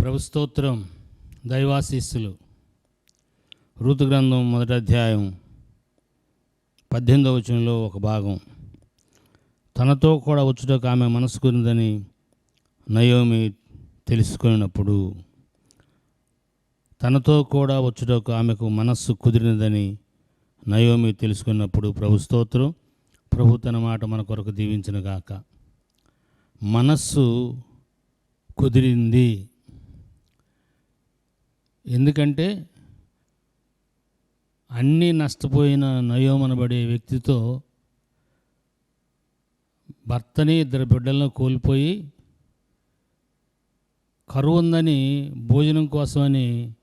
ప్రభుస్తోత్రం దైవాశీస్సులు. ఋతు గ్రంథం మొదటి అధ్యాయం పద్దెనిమిదవ వచనంలో ఒక భాగం. తనతో కూడా వచ్చుటకు ఆమె మనసుకుందని నయోమి తెలుసుకున్నప్పుడు తనతో కూడా వచ్చుటకు ఆమెకు మనస్సు కుదిరినదని నయోమి తెలుసుకున్నప్పుడు ప్రభు స్తోత్రం ప్రభు తన మాట మన కొరకు దీవించిన గాక మనస్సు కుదిరింది. ఎందుకంటే అన్నీ నష్టపోయిన నయోమనబడే వ్యక్తితో భర్తని ఇద్దరు బిడ్డలను కోల్పోయి కరువు ఉందని భోజనం కోసమని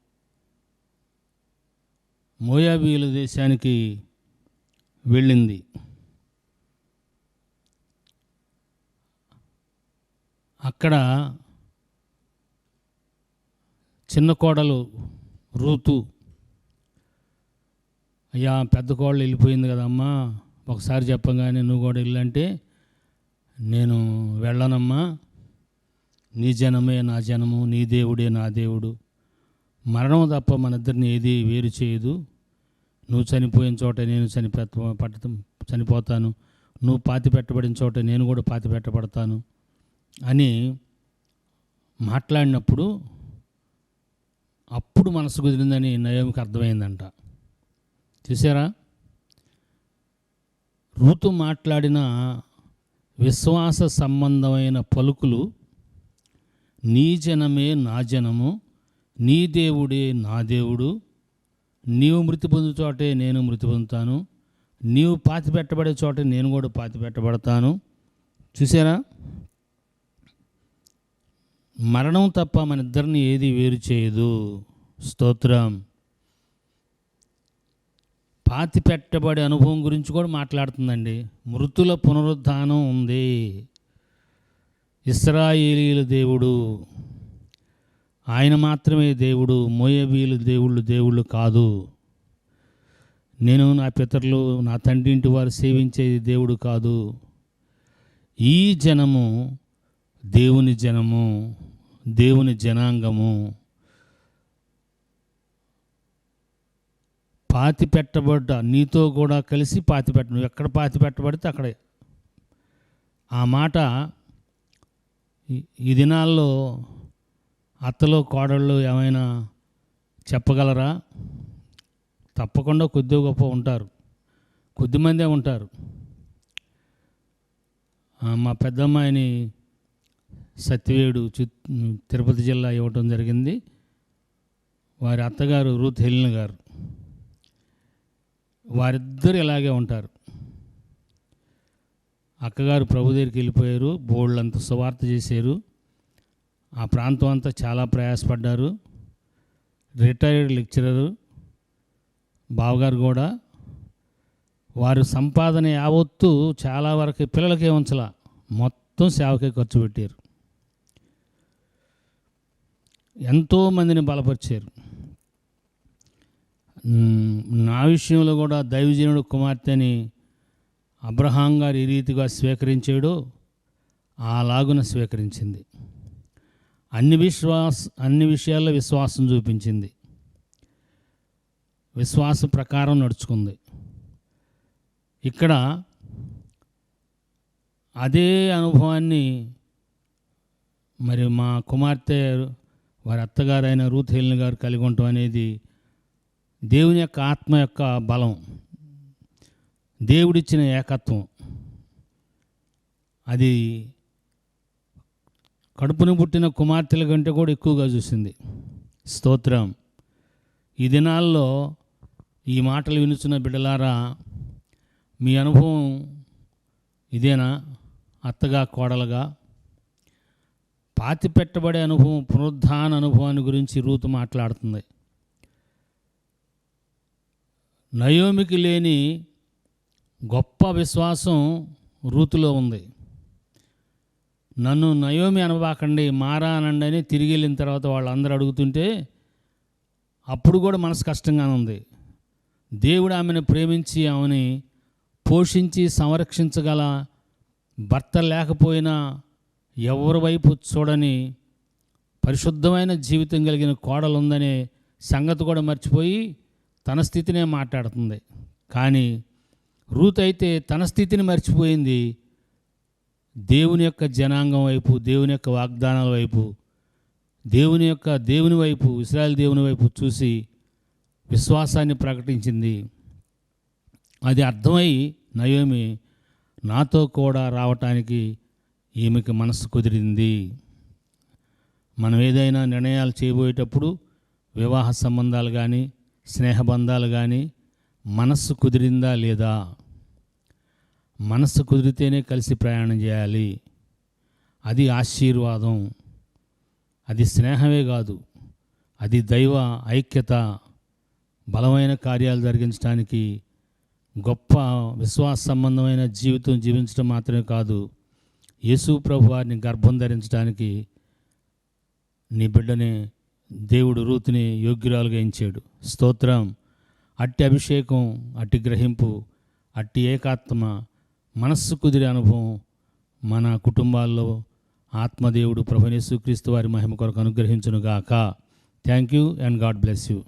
మోయాబీయుల దేశానికి వెళ్ళింది. అక్కడ చిన్న కోడలు రూతు. అయ్యా పెద్ద కోడలు వెళ్ళిపోయింది కదమ్మా. ఒకసారి చెప్పగానే నువ్వు కూడా వెళ్ళంటే నేను వెళ్ళనమ్మా. నీ జనమే నా జనము నీ దేవుడే నా దేవుడు. మరణం తప్ప మన ఇద్దరిని ఏది వేరు చేయదు. నువ్వు చనిపోయిన చోట నేను చనిపో పట్ట చనిపోతాను. నువ్వు పాతి పెట్టబడిన చోట నేను కూడా పాతి పెట్టబడతాను అని మాట్లాడినప్పుడు అప్పుడు మనసు కుదిరిందని నయోమికి అర్థమైందంట. చూసారా ఋతు మాట్లాడిన విశ్వాస సంబంధమైన పలుకులు నీ జనమే నా జనము నీ దేవుడే నా దేవుడు నీవు మృతి పొందు చోటే నేను మృతి పొందుతాను నీవు పాతి పెట్టబడే చోటే నేను కూడా పాతి పెట్టబడతాను. చూసారా మరణం తప్ప మన ఇద్దరిని ఏది వేరు చేయదు. స్తోత్రం. పాతి పెట్టబడే అనుభవం గురించి కూడా మాట్లాడుతుందండి. మృతుల పునరుద్ధానం ఉంది. ఇస్రాయేలీల దేవుడు ఆయన మాత్రమే దేవుడు మోయబీలు దేవుళ్ళు దేవుళ్ళు కాదు. నేను నా పితరులు నా తండ్రి ఇంటి వారు సేవించేది దేవుడు కాదు. ఈ జనము దేవుని జనము దేవుని జనాంగము. పాతి పెట్టబడ్డ నీతో కూడా కలిసి పాతి పెట్ట నువ్వు ఎక్కడ పాతి పెట్టబడితే అక్కడే. ఆ మాట ఈ- దినాల్లో అత్తలో కోడళ్ళు ఏమైనా చెప్పగలరా? తప్పకుండా కొద్ది గొప్ప ఉంటారు. కొద్దిమందే ఉంటారు. మా పెద్దమ్మాయిని సత్యవేడు తిరుపతి జిల్లా ఇవ్వటం జరిగింది. వారి అత్తగారు రూత్ హెలిన గారు. వారిద్దరు ఇలాగే ఉంటారు. అక్కగారు ప్రభు దగ్గరికి వెళ్ళిపోయారు బోళ్ళంత సువార్త చేశారు. ఆ ప్రాంతం అంతా చాలా ప్రయాసపడ్డారు. రిటైర్డ్ లెక్చరరు బావగారు కూడా. వారు సంపాదన యావత్తు చాలా వరకు పిల్లలకే ఉంచలా మొత్తం సేవకే ఖర్చు పెట్టారు. ఎంతో మందిని బలపరిచారు. నా విషయంలో కూడా దైవజనుడు కుమార్తెని అబ్రహాం గారు ఈ రీతిగా స్వీకరించాడో. అలాగున స్వీకరించింది. అన్ని విశ్వాస అన్ని విషయాల్లో విశ్వాసం చూపించింది. విశ్వాస ప్రకారం నడుచుకుంది. ఇక్కడ అదే అనుభవాన్ని మరి మా కుమార్తె వారి అత్తగారైన రూత్ హెలిన్ గారు కలిగి ఉండటం అనేది దేవుని యొక్క ఆత్మ యొక్క బలం దేవుడిచ్చిన ఏకత్వం అది కడుపును పుట్టిన కుమార్తెల కంటే కూడా ఎక్కువగా చూసింది. స్తోత్రం. ఈ దినాల్లో ఈ మాటలు వినుచున్న బిడ్డలారా మీ అనుభవం ఇదేనా? అత్తగా కోడలుగా? పాతి పెట్టబడే అనుభవం పునరుద్ధాన అనుభవాన్ని గురించి రూతు మాట్లాడుతుంది. నయోమికి లేని గొప్ప విశ్వాసం రూతులో ఉంది. నన్ను నయోమి అనబాకండి మారా అనండి అని తిరిగి వెళ్ళిన తర్వాత వాళ్ళందరూ అడుగుతుంటే అప్పుడు కూడా మనసు కష్టంగానే ఉంది. దేవుడు ఆమెను ప్రేమించి ఆమెని పోషించి సంరక్షించగల భర్త లేకపోయినా ఎవరి వైపు చూడని పరిశుద్ధమైన జీవితం కలిగిన కోడలు ఉందనే సంగతి కూడా మర్చిపోయి తన స్థితినే మాట్లాడుతుంది. కానీ రూత్ అయితే తన స్థితిని మర్చిపోయింది. దేవుని యొక్క జనాంగం వైపు దేవుని యొక్క వాగ్దానాల వైపు దేవుని యొక్క దేవుని వైపు ఇస్రాయల్ దేవుని వైపు చూసి విశ్వాసాన్ని ప్రకటించింది. అది అర్థమై నయోమి నాతో కూడా రావటానికి ఈమెకి మనసు కుదిరింది. మనం ఏదైనా నిర్ణయాలు చేయబోయేటప్పుడు వివాహ సంబంధాలు కానీ స్నేహబంధాలు కానీ మనస్సు కుదిరిందా లేదా? మనస్సు కుదిరితేనే కలిసి ప్రయాణం చేయాలి. అది ఆశీర్వాదం. అది స్నేహమే కాదు. అది దైవ ఐక్యత. బలమైన కార్యాలు జరిగించడానికి గొప్ప విశ్వాస సంబంధమైన జీవితం జీవించడం మాత్రమే కాదు యేసు ప్రభు వారిని గర్భం ధరించడానికి నీ బిడ్డని దేవుడు రూతుని యోగ్యురాలుగా ఎంచాడు. స్తోత్రం. అట్టి అభిషేకం అట్టి గ్రహింపు అట్టి ఏకాత్మ మనస్సు కుదిరే అనుభవం మన కుటుంబాల్లో ఆత్మదేవుడు ప్రభు వారి మహిమ కొరకు అనుగ్రహించునుగాక. Thank you and God bless you.